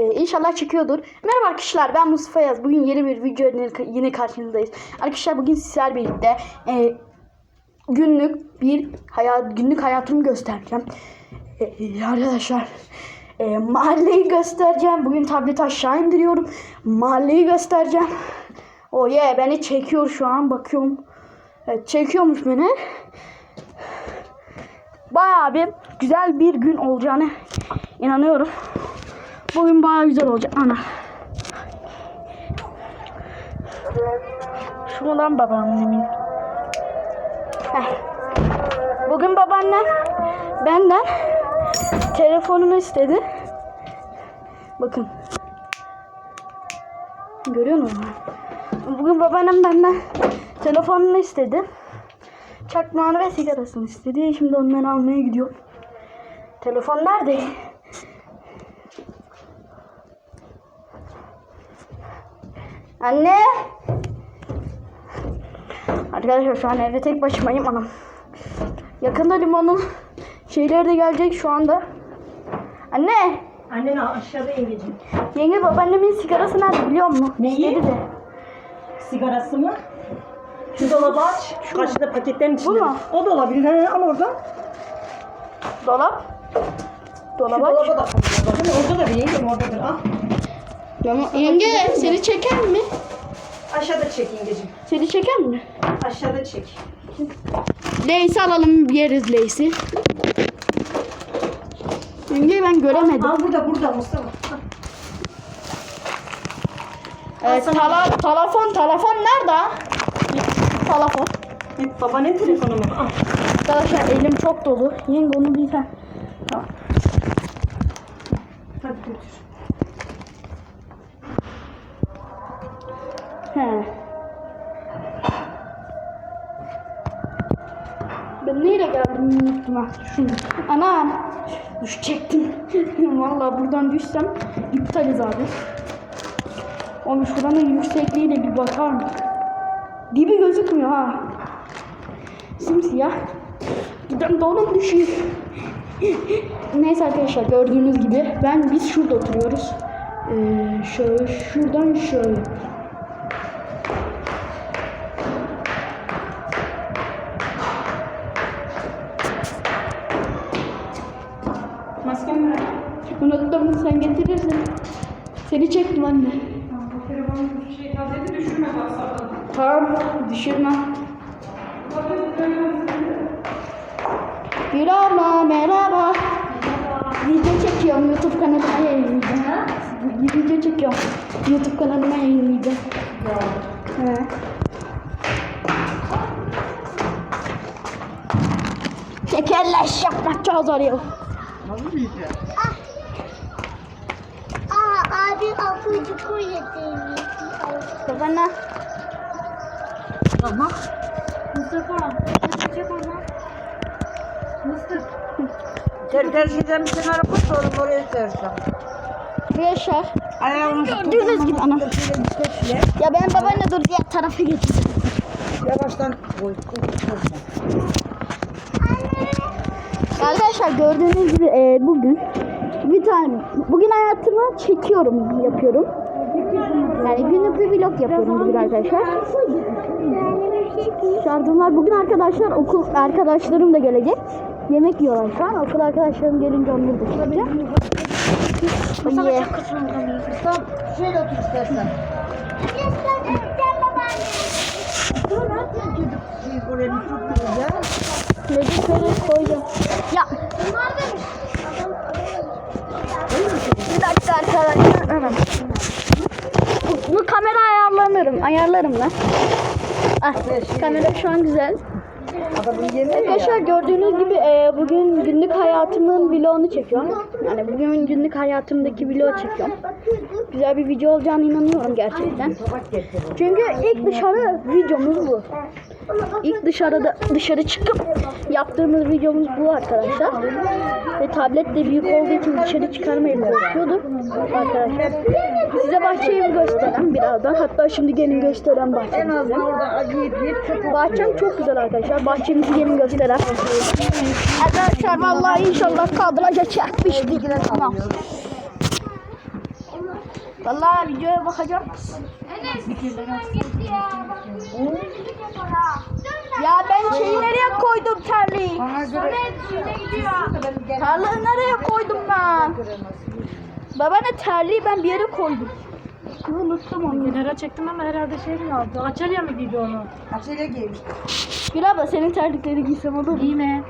Ee, inşallah çıkıyordur. Merhaba arkadaşlar ben Mustafa Yaz. Bugün yeni bir video yine karşınızdayız. Arkadaşlar bugün sizlerle birlikte e, günlük bir hayat günlük hayatımı göstereceğim. E, arkadaşlar e, mahalleyi göstereceğim. Bugün tableti aşağı indiriyorum. Mahalleyi göstereceğim. O oh yeah, beni çekiyor şu an bakıyorum. Evet, çekiyormuş beni. Bayağı bir güzel bir gün olacağını inanıyorum. Bugün bayağı güzel olacak. Ana. Şuradan babaannemin. Heh. Bugün babaannem benden telefonumu istedi. Bakın. Görüyor musun? Bugün babaannem benden telefonunu istedi. Çakmağını ve sigarasını istedi. Şimdi onları almaya gidiyorum. Telefon nerede? Anne! Arkadaşlar şu an evde tek başımayım anam. Yakında limonun şeyleri de gelecek şu anda. Anne! Annen aşağıda yengeciğim. Yenge babaannemin sigarası nerede biliyor musun? Neyi? İstedi de. Sigarası mı? Şu dolabı aç. Şu karşıda paketlerin içinde. mu? O da olabilir. He, ama orada. Dolap. Şu Dolaba aç. dolaba da Bakın orada da bir yengem oradadır. Al. Tamam. Yenge seni çeker mi? Aşağıda çek yengeciğim. Seni çeker mi? Aşağıda çek. Leysi alalım yeriz Leysi. Yenge ben göremedim. Al burada burada Mustafa. Evet, tala, telefon, telefon nerede? Telefon. Hep babanın telefonu mu? Al. Arkadaşlar elim çok dolu. Yenge onu bir sen. ha. Şunu. Anam. Düşecektim. Vallahi buradan düşsem iptaliz abi. Oğlum şuranın yüksekliğiyle bir bakar mı? Dibi gözükmüyor ha. Simsiyah. Buradan doğru düşüyor. Neyse arkadaşlar gördüğünüz gibi ben biz şurada oturuyoruz. Ee, şöyle şuradan şöyle. Unuttum sen getirirsin. Seni çektim anne. Bu telefonu şey tableti düşürme sakın. Tamam düşürme. Bir abla merhaba. Video çekiyorum YouTube kanalıma yayınlayacağım. Video çekiyorum. YouTube kanalıma yayınlayacağım. He. Şekerleş yapmak çok zor ya. Aa abi apı cukur yedirmiş. Babana. Ama Mustafa. Çek ona. Ter tercihden bir kenara koy sonra oraya sereceğim. Yaşar. Ayağını Gördüğünüz gibi ana. Ya ben babaanne dur diğer tarafa geçeceğim. Yavaştan koy. Arkadaşlar gördüğünüz gibi e, bugün bir tane bugün hayatımı çekiyorum yapıyorum. Yani günlük bir vlog yapıyorum bugün arkadaşlar. Şardımlar bugün arkadaşlar okul arkadaşlarım da gelecek. Yemek yiyorlar şu an. Okul arkadaşlarım gelince onları da çekeceğim. Yeah. Mustafa şöyle otur istersen. Şöyle koyacağım. Ya dakika arkadaşlar. Evet. Bu kamera ayarlanırım. Ayarlarım ben. Ah, kamera şu an güzel. Arkadaşlar gördüğünüz gibi e, bugün günlük hayatımın vlogunu çekiyorum. Yani bugün günlük hayatımdaki vlogu çekiyorum. Güzel bir video olacağını inanıyorum gerçekten. Çünkü ilk dışarı videomuz bu. İlk dışarıda dışarı çıkıp yaptığımız videomuz bu arkadaşlar. Ve tablet de büyük olduğu için dışarı çıkarmayı korkuyordum arkadaşlar. Size bahçeyi gösteren birazdan. Hatta şimdi gelin gösteren En bahçemizi. Bahçem çok güzel arkadaşlar. Bahçemizi gelin gösteren. Arkadaşlar vallahi inşallah kadraja çekmiştik. Tamam. Vallahi videoya bakacağım. Enes şuradan gitti ya. Bak müzik yapar ha. Ya ben şeyi nereye koydum terliği? Bana göre şuraya gidiyor. Terliği nereye koydum ben? Baba ne terliği ben bir yere koydum. Unuttum onu. Kenara çektim ama herhalde şey mi aldı? Açalya mı giydi onu? Açıyla giymiş. Gül abla senin terlikleri giysem olur mu? Giyme.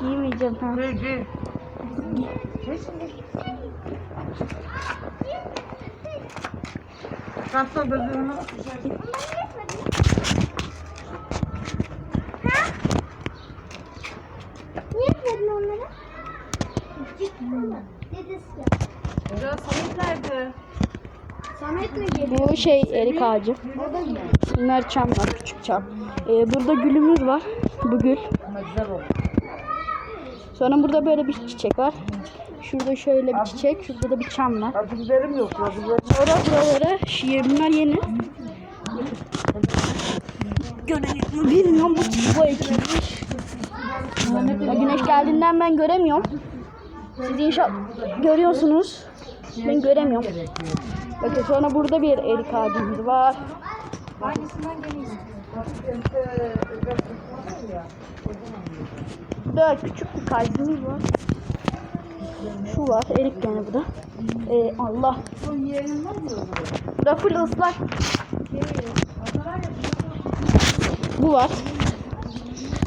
Giymeyeceğim ha. Giy giy. Giy şimdi. Kalksa gözünü. Niye yapmadın onları? Dedesi ya. Samet mi geliyor? Bu şey erik ağacı. Bunlar çamlar, küçük çam. Ee, burada gülümüz var. Bu gül. Sonra burada böyle bir çiçek var. Şurada şöyle bir çiçek, şurada da bir çam var. Acı biberim yok. Sonra buraları, şiir bunlar yeni. Mi bilmiyorum bu, bu ekilmiş. Ya güneş geldiğinden ben göremiyorum. Siz inşallah görüyorsunuz. Ben göremiyorum. Bakın sonra burada bir erik ağacımız var. Burada küçük bir kalbimiz var. Şu var, erik gene bu da. Ee, Allah. Burada full ıslak. Bu var.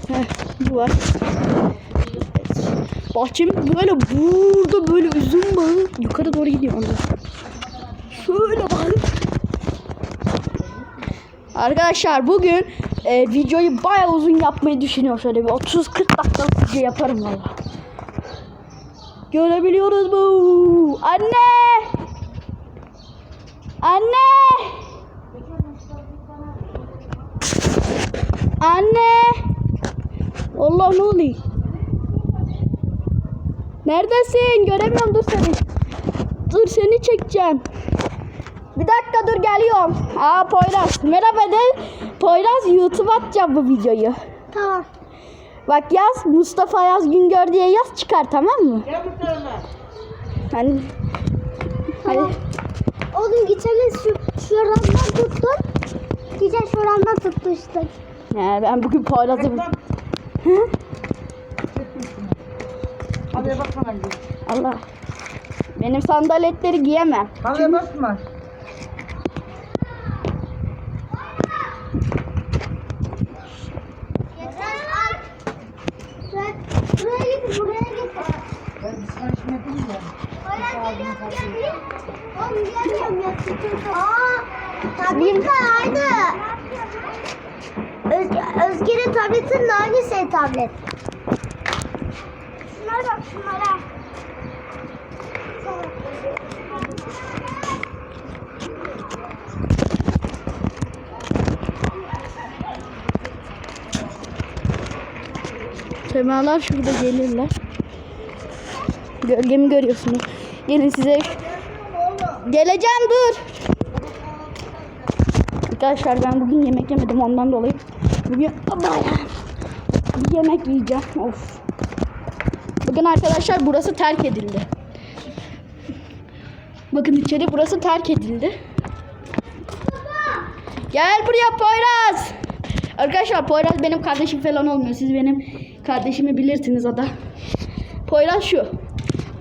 Heh, bu var. Bahçem böyle burada böyle üzüm bağı yukarı doğru gidiyor onda. Şöyle bakın. Arkadaşlar bugün e, videoyu bayağı uzun yapmayı düşünüyorum. Şöyle bir 30-40 dakikalık video yaparım valla. Görebiliyoruz bu. Anne! Anne! Anne! Allah ne oluyor? Neredesin? Göremiyorum dur seni. Dur seni çekeceğim. Bir dakika dur geliyorum. Aa Poyraz. Merhaba de. Poyraz YouTube atacağım bu videoyu. Tamam. Bak yaz Mustafa Yaz Güngör diye yaz çıkar tamam mı? Gel tarafa. Hani Hadi. Oğlum geçen şu şuramdan tuttun. Geçen şuramdan tutmuştun. Ya ben bugün Poyraz'ı... Hı? Hadi bakma git. Allah. Benim sandaletleri giyemem. Hadi basma. Yeter at. Sen buraya git buraya git. Ben bir çay içmedim ya. Geliyorum geliyorum. Oğlum gelmiyorum ya. Aa tablet aynı. Öz, Özge'nin tabletinin aynı şey tablet. Şunlara bak şunlara. Semalar şurada gelirler. Gölgemi görüyorsunuz. Gelin size. Geleceğim dur. Arkadaşlar ben bugün yemek yemedim ondan dolayı. Bugün yemek yiyeceğim. Of. Bakın arkadaşlar burası terk edildi. Bakın içeri burası terk edildi. Gel buraya Poyraz. Arkadaşlar Poyraz benim kardeşim falan olmuyor. Siz benim kardeşimi bilirsiniz o da. Poyraz şu.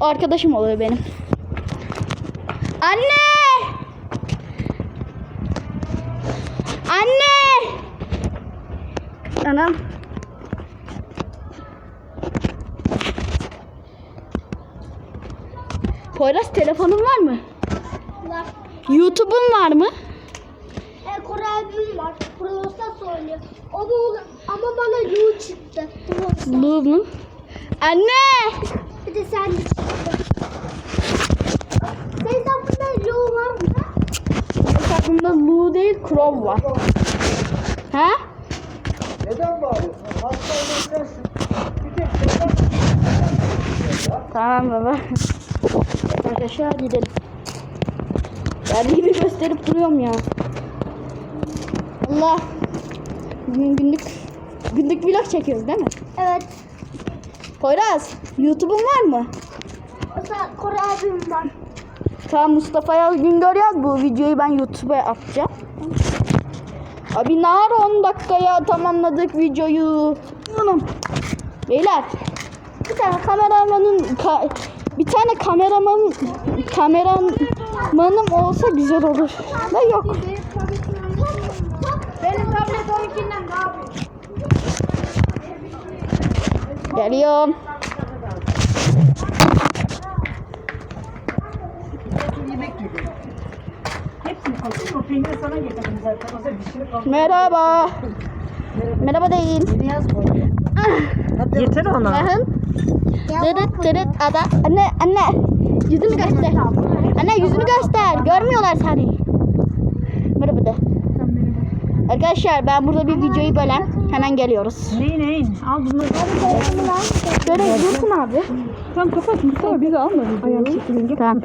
O arkadaşım oluyor benim. Anne! Anne! Anam. Poyraz telefonun var mı? Var. YouTube'un var mı? E, kurabim var. Prosta söylüyor. Ama, ama bana yu çıktı. Bu mu? Anne! Bir de sen de çıktı. Senin aklında yu var mı? Benim aklımda Lu değil Crow var. Ha? Neden bağırıyorsun? Hasta olabilirsin. Bir tek neden Tamam baba. Arkadaşlar gidelim. Verdiğimi gösterip duruyorum ya. Allah. Bugün günlük günlük vlog çekiyoruz değil mi? Evet. Poyraz, YouTube'un var mı? Koray abim var. Tamam Mustafa'ya gün görüyoruz bu videoyu ben YouTube'a atacağım. Abi nar 10 dakikaya tamamladık videoyu. Anam. Beyler bir tane kameramanın ka- bir tane kameraman kameramanım olsa güzel olur. Da yok. Benim tablet onunkinden daha büyük. Geliyorum. Yemek yedi. Hepsini. O peyniri sana getirdim zaten. O zaman pişirip al. Merhaba. Merhaba değil. Biraz koy. Yeter ona. Bakın. Dırıt dırıt ada. Anne anne. Yüzünü göster. Anne yüzünü göster. Görmüyorlar seni. Merhaba de. Arkadaşlar ben burada bir videoyu bölem. Hemen geliyoruz. Neyin neyin? Al bunları. Şöyle dursun abi. Tamam kapat Mustafa bizi alma. Tamam.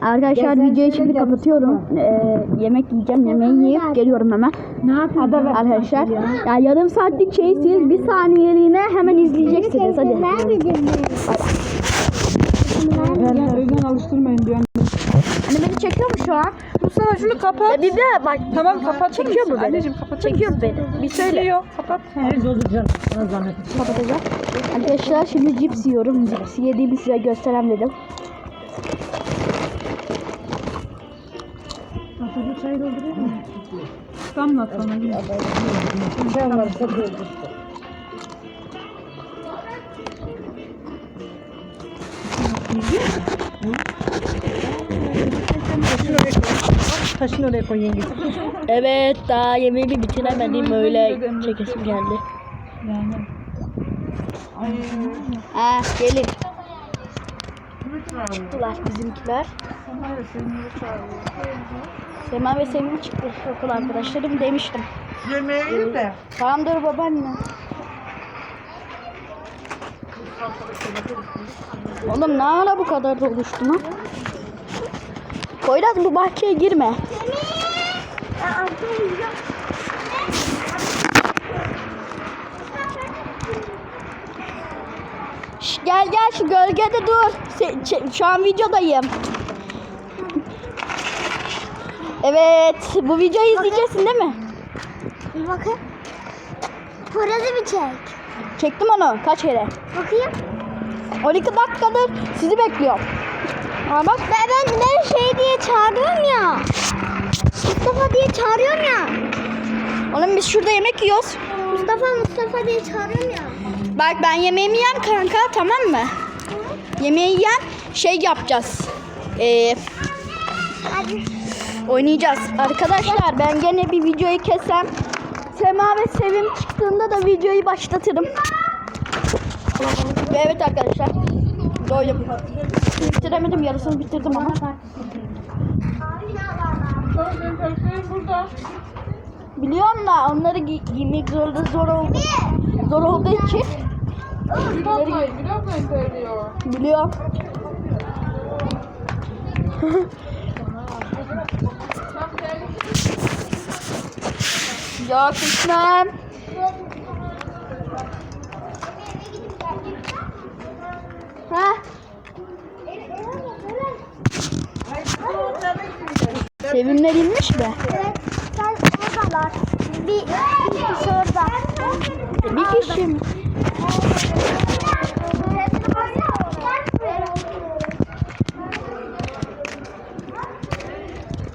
Arkadaşlar videoyu şimdi kapatıyorum. Ee, yemek yiyeceğim. Yemeği yiyip geliyorum hemen. Ne yapayım? Arkadaşlar. Ya yarım saatlik şey siz bir saniyeliğine hemen izleyeceksiniz. Hadi. Özden alıştırmayın diyor. Anne beni çekiyor mu şu an? Mustafa şunu kapat. Ya bir de bak. Tamam kapat. Çekiyor mu beni? Anneciğim kapat. Çekiyor mu beni? Bir söyle. Çekiyor. Kapat. Evet dolduracağım. Sana zahmet. Kapatacağım. Arkadaşlar şimdi cips yiyorum. Cips yediğimi size gösterem dedim. Çay dolduruyor mu? Damlat bana. Çay varsa doldur. Taşın oraya koy. Taşın oraya koy yenge. Evet daha yemeğimi bitiremedim öyle çekesim geldi. Ha gelin. Çıktılar bizimkiler. Sema ve Sevim çıktı okul arkadaşlarım demiştim. Yemeği de. Tamamdır babaanne. Oğlum ne ara bu kadar doluştu lan? Poyraz bu bahçeye girme. Şş, gel gel şu gölgede dur. Se- şu an videodayım. Evet, bu videoyu izleyeceksin değil mi? Bir bakın. Poyraz'ı bir çek. Çektim onu kaç kere. Bakayım. 12 dakikadır sizi bekliyorum. Ama bak Ben, ben, ben şey diye çağırıyorum ya. Mustafa diye çağırıyorum ya. oğlum biz şurada yemek yiyoruz. Mustafa Mustafa diye çağırıyorum ya. Bak ben yemeğimi yem kanka tamam mı? Yemeği yem şey yapacağız. Ee, Hadi. Oynayacağız. Arkadaşlar ben gene bir videoyu kesem. Sema ve Sevim çıktığında da videoyu başlatırım. Ve evet arkadaşlar. Doydum. Bitiremedim yarısını bitirdim ama. Biliyorum da onları gi- giymek zorunda zor oldu. Zor olduğu için. Giy- Biliyorum. Yok içmem. Ha? Sevimler inmiş mi? Evet. Sen oradalar. Bir, bir kişi orada. Bir kişi mi?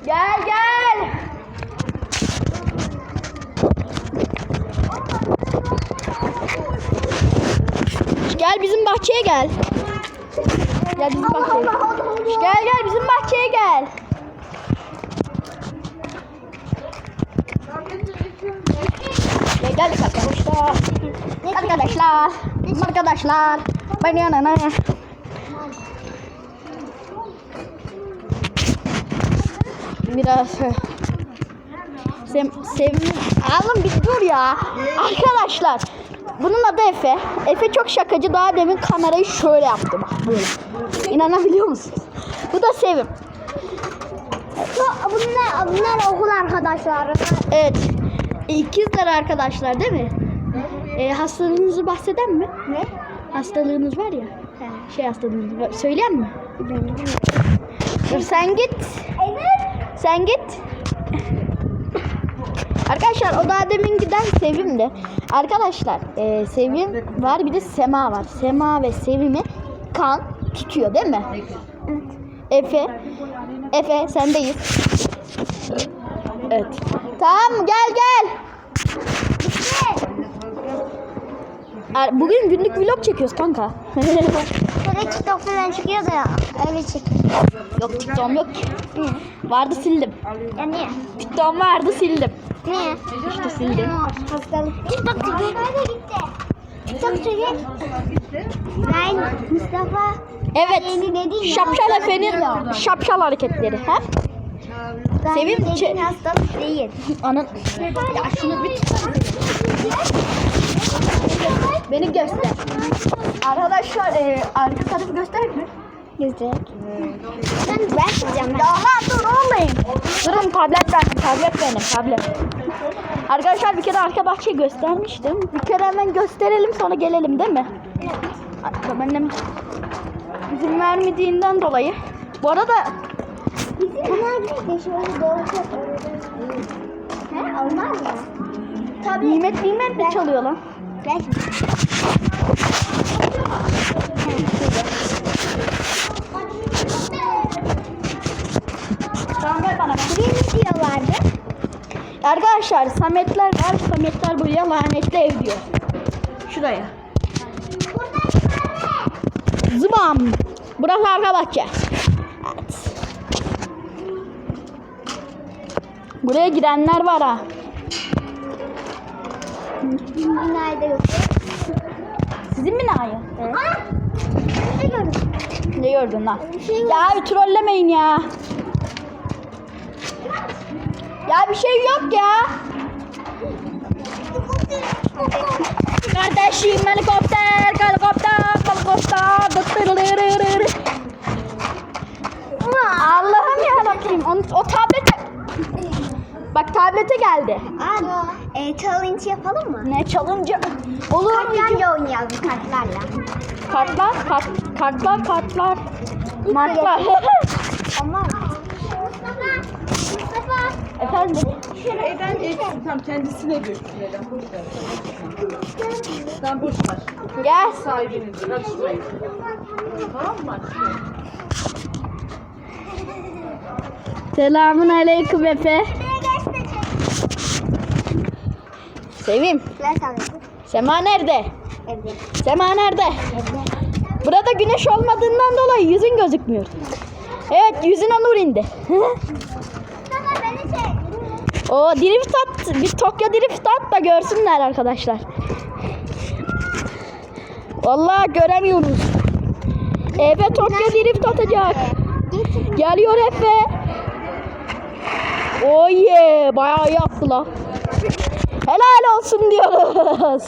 Gel gel. Gel bizim bahçeye gel. Gel bizim bahçeye. Gel gel bizim bahçeye gel. Ve geldik arkadaşlar. Arkadaşlar. Arkadaşlar. Ben yanına. Biraz Sev, sevim. Oğlum bir dur ya. Arkadaşlar. Bunun adı Efe. Efe çok şakacı. Daha demin kamerayı şöyle yaptı bak böyle. İnanabiliyor musunuz? Bu da Sevim. Bunlar, bunlar okul arkadaşları. Evet. İkizler arkadaşlar değil mi? E, hastalığınızı bahseden mi? Ne? Hastalığınız var ya. Şey hastalığınız var. Söyleyen mi? Dur sen git. Sen git. Arkadaşlar o daha demin giden Sevim de. Arkadaşlar e, Sevim var bir de Sema var. Sema ve Sevim'i kan tutuyor değil mi? Efe. Efe sendeyiz. Evet. Tamam gel gel. Er- Bugün günlük vlog çekiyoruz kanka. Böyle TikTok falan çıkıyor da. Öyle çek. yok TikTok'um yok ki. Vardı sildim. Ya niye? TikTok'um vardı sildim. Niye? İşte sildim. Hastalık. TikTok gitti? TikTok çekiyor. Ben Mustafa. Evet. Şapşal Efe'nin şapşal hareketleri. Ha? Ben Sevim dediğin hastalık değil. Anın. Ya şunu bir Beni göster. Arkadaşlar e, arka tarafı gösterek mi? Güzel. Ben ben çekeceğim. Ya lan dur oğlum. Durun tablet ben. Tablet benim tablet. Arkadaşlar bir kere arka bahçeyi göstermiştim. Bir kere hemen gösterelim sonra gelelim değil mi? Arka benim izin vermediğinden dolayı. Bu arada Bizim nerede şöyle doğru He olmaz mı? Tabii. nimet nimet de çalıyor lan. Ben Tamam ver bana. video vardı. Arkadaşlar Sametler var. Sametler buraya lanetli ev diyor. Şuraya. Zıbam. Burası arka bahçe. Evet. Buraya girenler var ha. Nerede yok? Sizin binayı. Aa! Ne gördün? Ne gördün lan? Şey. Ya bir trollemeyin ya. Ya bir şey yok ya. Kardeşim helikopter, helikopter, helikopter. Allah'ım yarabbim. O, o tablete... Bak tablete geldi. Abi, e, challenge yapalım mı? Ne challenge? Olur. Kartlarla oynayalım kartlarla. Kartlar, kart, kartlar, kartlar. Martlar. Mustafa. Efendim? Evden geçsin tam kendisine götürelim. Boş ver. Sen boş ver. Gel. Sahibiniz karışmayın. Tamam mı? Selamun aleyküm Efe. Sevim. Sema nerede? Evde. Sema nerede? Evde. Burada güneş olmadığından dolayı yüzün gözükmüyor. Evet yüzüne nur indi. O drift at. Bir Tokyo drift at da görsünler arkadaşlar. Vallahi göremiyoruz. Efe Tokyo drift atacak. Geliyor Efe. Oh yeah. Bayağı iyi attı lan. Helal olsun diyoruz.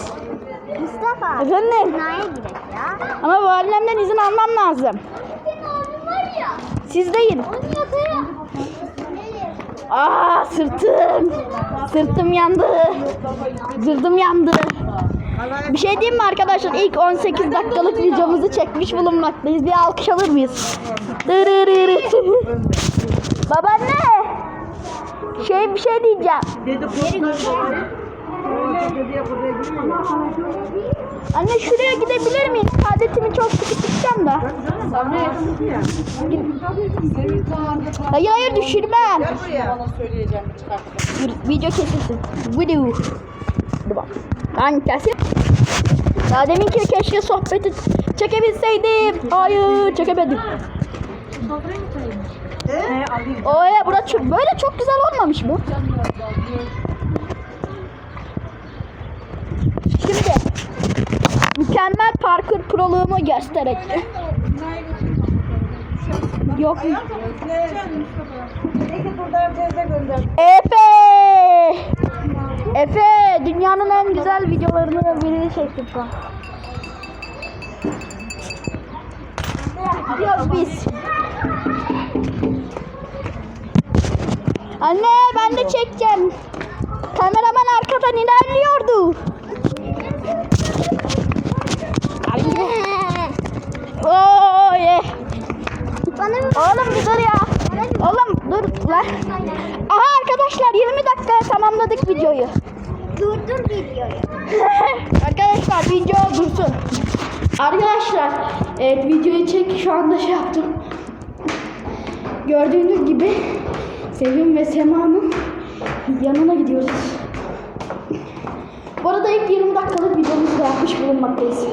Mustafa. Efendim? Binaya gidelim ya. Ama bu annemden izin almam lazım. Siz deyin. Aa sırtım. Sırtım yandı. Zırdım yandı. Bir şey diyeyim mi arkadaşlar? İlk 18 dakikalık videomuzu çekmiş bulunmaktayız. Bir alkış alır mıyız? Babaanne. Şey bir şey diyeceğim. Anne şuraya gidebilir miyim? Adetimi çok sıkı tutacağım da. Hayır hayır düşürmem. Bana söyleyeceğim. Dur, video kesilsin. Video. Dur bak. Ben kesin. Daha deminki keşke sohbeti çekebilseydim. Hayır çekemedim. He alayım. Oya bura çok, böyle çok güzel olmamış mı? Şimdi mükemmel parkur proluğumu göstereceğim. Yok. Efe! Efe dünyanın en güzel videolarını birini çektim an. Gidiyoruz biz. Anne ben de çekeceğim. Kameraman arkadan ilerliyordu. Bana bir Oğlum bir dur ya. Oğlum dur lan. Aha arkadaşlar 20 dakika tamamladık videoyu. durdur videoyu. arkadaşlar video dursun. Arkadaşlar evet videoyu çek şu anda şey yaptım. Gördüğünüz gibi Sevim ve Sema'nın yanına gidiyoruz. Bu arada ilk 20 dakikalık videomuzu da yapmış bulunmaktayız.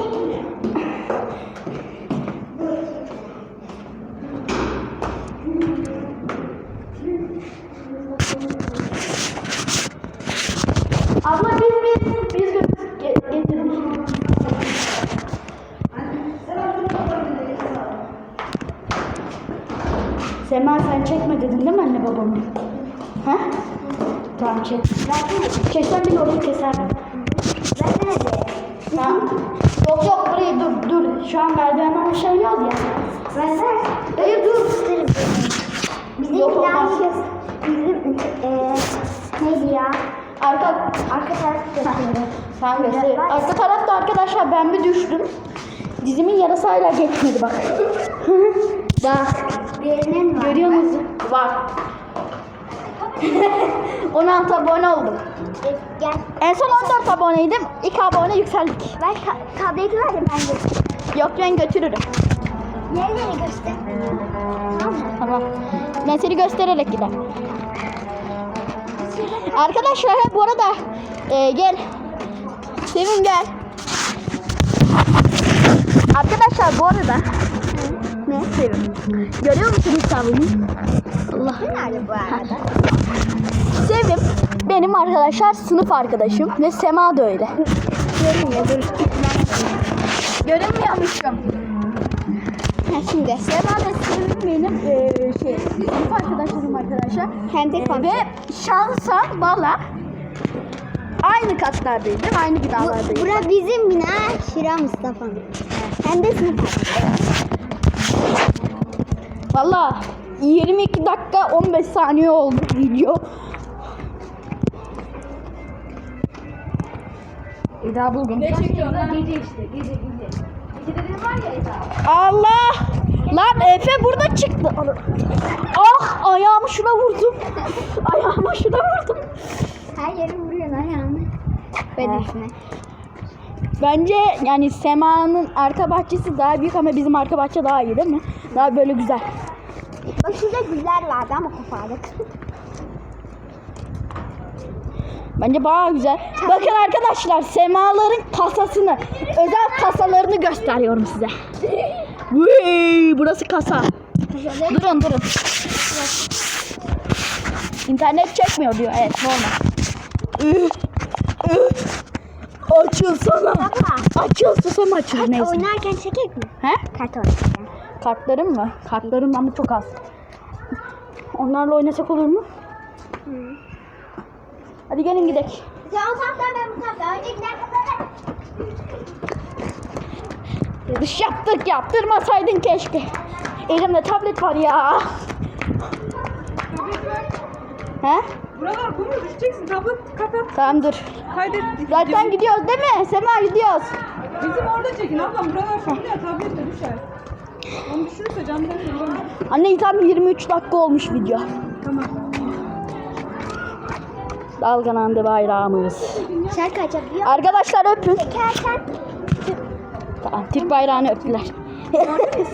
Arka tarafta arkadaşlar ben bir düştüm. Dizimin yarısı hala geçmedi bak. bak. Birinin var. Görüyor musun? Var. 16 abone oldum. Gel. En son 14 aboneydim. 2 abone yükseldik. Ver ka- tableti ver ben de. Yok ben götürürüm. Yerleri göster. Tamam mı? Tamam. Ben seni göstererek giderim. Arkadaşlar bu arada e, gel. Sevim gel. Arkadaşlar bu arada ne Sevim? Görüyor musun hesabımı? Allah. Nerede bu arada? Sevim benim arkadaşlar sınıf arkadaşım ve Sema da öyle. Görünmüyormuşum. Ha şimdi. Sema da Sevim benim e, şey sınıf arkadaşlarım arkadaşlar. De E, ve şansa bala aynı katlardayız değil mi? Aynı binalardayız. Bura bizim bina, Şira Mustafa'nın. Hem de sınıf Valla 22 dakika 15 saniye oldu video. Eda Bulgun. Allah! Lan Efe burada çıktı. Ah ayağımı şuna vurdum. ayağımı şuna vurdum. Her yeri vuruyorsun ayağını. Bedesine. Bence yani Sema'nın arka bahçesi daha büyük ama bizim arka bahçe daha iyi değil mi? Daha böyle güzel. Bak şurada güller vardı ama kopardık. Bence bayağı güzel. Bakın arkadaşlar Semaların kasasını, özel kasalarını gösteriyorum size. Vıy, burası kasa. Durun durun. İnternet çekmiyor diyor. Evet normal. Üh. Açılsana. Baba. Açıl susam açıl Kart neyse. oynarken çekek mi? He? Kart oynarken. Kartlarım mı? Kartlarım ama çok az. Onlarla oynasak olur mu? Hadi gelin gidelim. Sen o taraftan ben bu taraftan. Önce gider kapalı. Dış yaptık yaptırmasaydın keşke. Elimde tablet var ya. He? Buralar kum düşeceksin. Tablet kapat. Tamam dur. Kaydet. Zaten gidiyoruz değil mi? Sema gidiyoruz. Bizim orada çekin ablam. Buralar kum ya tablet de düşer. Onu düşürürse camdan vuramaz. Anne tam 23 dakika olmuş video. Tamam. Dalgalandı bayrağımız. Şarkı açabiliyor. Arkadaşlar öpün. Çekerken Tamam, Türk bayrağını öptüler. Evet.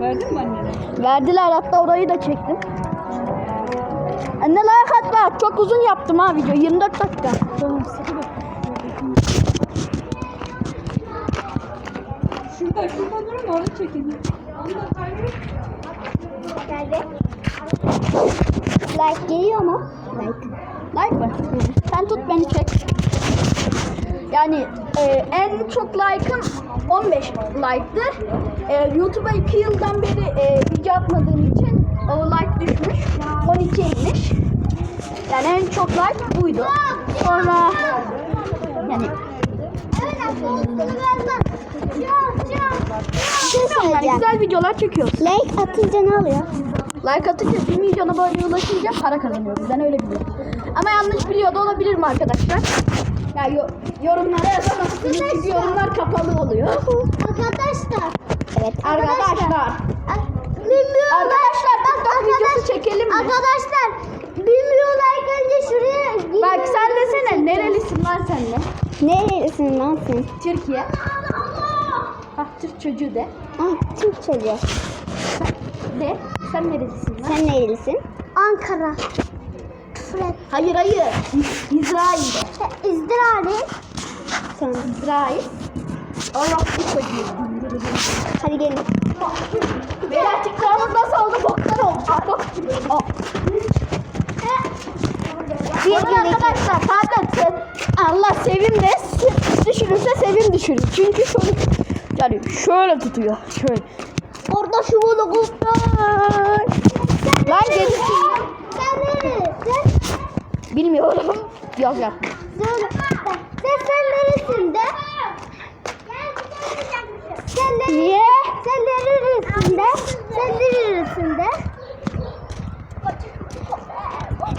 Verdin mi annene? Verdiler hatta orayı da çektim. Anne like atla. Çok uzun yaptım ha video. 24 dakika. Şurada, şurada durun çekin. Onu da kaydet. geldi. Like geliyor mu? Like. Like mı? Sen tut beni çek. Yani e, en çok like'ım 15 like'tı. E, YouTube'a 2 yıldan beri e, video atmadığım için o like düşmüş. 12 inmiş. Yani en çok like buydu. Sonra yani Bir şey yani söyleyeceğim. güzel videolar çekiyoruz. Like atınca ne oluyor? Like atınca 1 milyona böyle ulaşınca para kazanıyoruz. Ben öyle biliyorum. Ama yanlış biliyor da olabilirim arkadaşlar. Ya yo- yorumlara yazamazsınız çünkü yorumlar kapalı oluyor. Arkadaşlar. Evet Arkadaşlar. Ar- Arkadaşlar bilmiyorlar önce şuraya Bak sen desene nerelisin lan sen de? Nerelisin lan sen? Türkiye. Hah Türk çocuğu de. Ah Türk çocuğu. De. Sen nerelisin lan? Sen nerelisin? Ankara. Fred. Hayır hayır. İsrail'de. İsrail. Sen. İsrail. Allah bu çocuğu. Hadi gelin. Beyler çıktığımız nasıl oldu? Boktan oldu. Aa. Bir Bakın arkadaşlar zaten Allah sevim de düşürürse sevim düşürür. Çünkü şöyle yani şöyle tutuyor. Şöyle. Orada şu bunu kurtar. Lan nerelisin? Bilmiyorum. Yap. Söyle. Sen sen neresin de? Sen ne? Niye? Sen neresin de? Sen neresin de?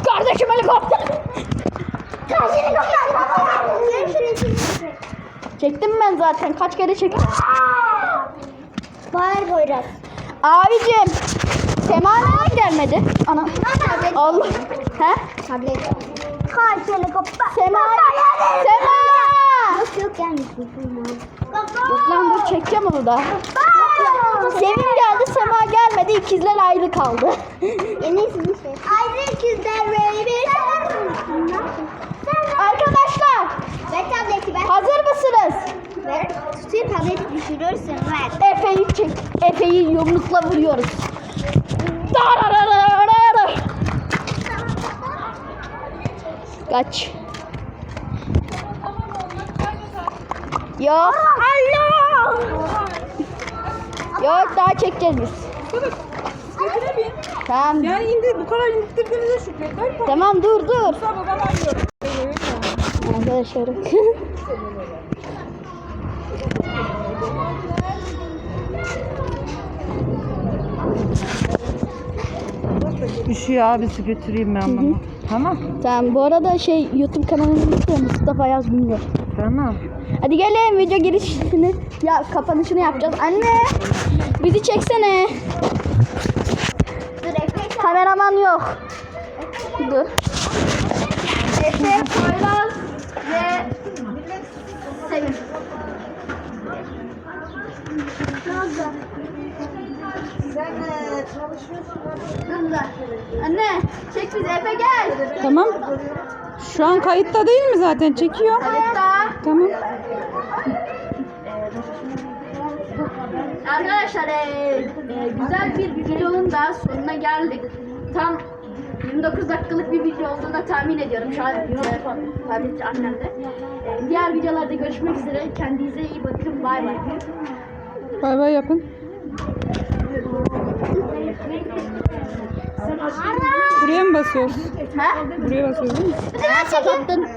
Kardeşim helikopter. Çektim ben zaten. Kaç kere çektim. Bağır Poyraz. Abicim. Sema neden gelmedi? Ana. Allah. He? Tablet. Kaç helikopter. Sema. Sema. Yok yok gelmiş. Yok lan dur çekeceğim onu da. Sevim geldi, Sema gelmedi. İkizler ayrı kaldı. En iyisi bir şey. Ayrı ikizler böyle bir. Arkadaşlar Ver tableti ver. hazır mısınız? Ver. Tutayım tableti düşürürsün ver. Efe'yi çek. Efe'yi yumrukla vuruyoruz. Kaç. Yok. Allah. Yok daha çekeceğiz biz. Tamam. Yani indi bu kadar indirdiğinize şükretler. Tamam dur dur. Mustafa yiyorum. Arkadaşlar. Üşüyor abisi götüreyim ben bunu. Tamam. tamam bu arada şey YouTube kanalımın ismi Mustafa Yaz Güngör. Tamam. Hadi gelin video girişini ya kapanışını yapacağız. Anne bizi çeksene. Dur Efe. Kameraman yok. Dur. Efe, Poyraz ve Sevim. Anne çek bizi Efe gel. Tamam. Şu an kayıtta değil mi zaten? Çekiyor. Hatta Tamam. Arkadaşlar eee, eee, güzel bir videonun da sonuna geldik. Tam 29 dakikalık bir video olduğunu tahmin ediyorum şu an telefon, tablet annemde. Eee, diğer videolarda görüşmek üzere. Kendinize iyi bakın. Bay bay. Bay bay yapın. Buraya mı basıyoruz? Ha? Buraya basıyoruz değil mi? Kapattın.